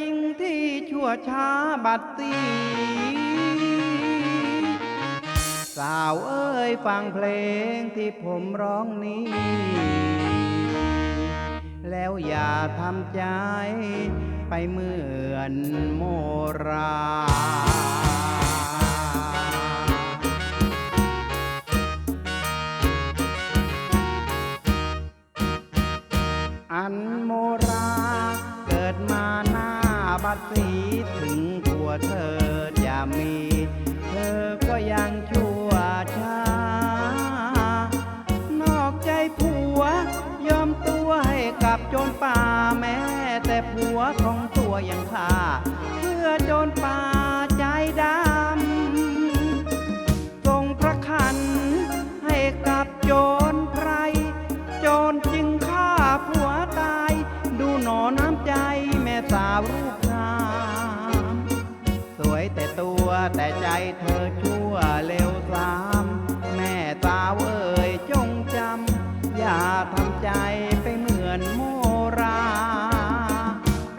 ยิ่งที่ชั่วช้าบัดสีสาวเอ้ยฟังเพลงที่ผมร้องนี้ แล้วอย่าทำใจไปเหมือนโมราอันโมรา สีถึงตัวเธอจะมี เธอก็ยังชั่วช้า นอกใจผัวยอมตัวให้กับโจรป่าแม้ แต่ผัวของตัวยังฆ่า เพื่อโจรป่า แต่ใจเธอชั่วเร็วสาม แม่สาวเอ่ยจงจำ อย่าทำใจไปเหมือนโมรา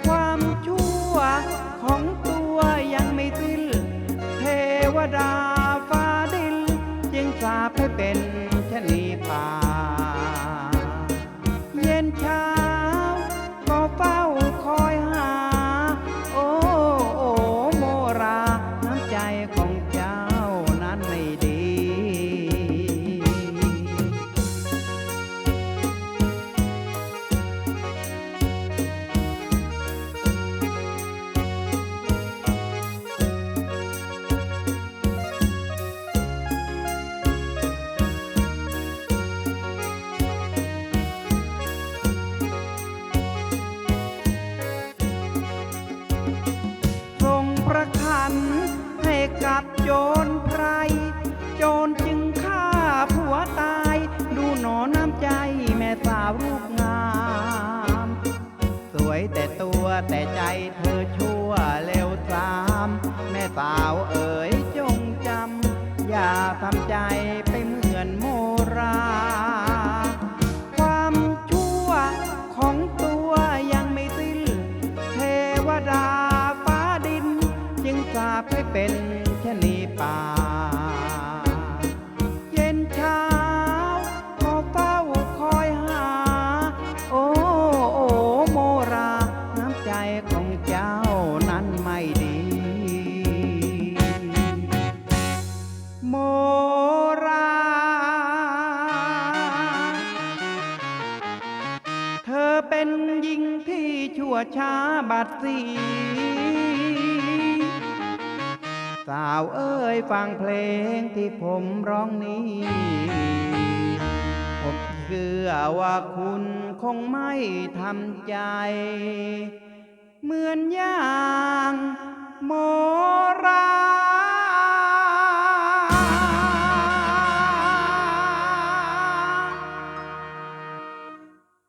ความชั่วของตัวยังไม่สิ้น เทวดาฟ้าดินจึงสาบให้เป็น โจรไพรโจรจึงฆ่าผัวตาย ดูหนอน้ำใจแม่สาวรูปงาม สวยแต่ตัวแต่ใจเธอชั่วเลวสาม แม่สาวเอ๋ยจงจำ อย่าทำใจไปเหมือนโมรา ความชั่วของตัวยังไม่สิ้น เทวดาฟ้าดิน จึงสาปให้เป็น เจ้านั้นไม่ดี โมรา เธอเป็นหญิงที่ชั่วช้าบัดสีสาวเอ้ยฟังเพลงที่ผมร้องนี้ ผมเชื่อว่าคุณคงไม่ทำใจ เหมือนอย่างโมรา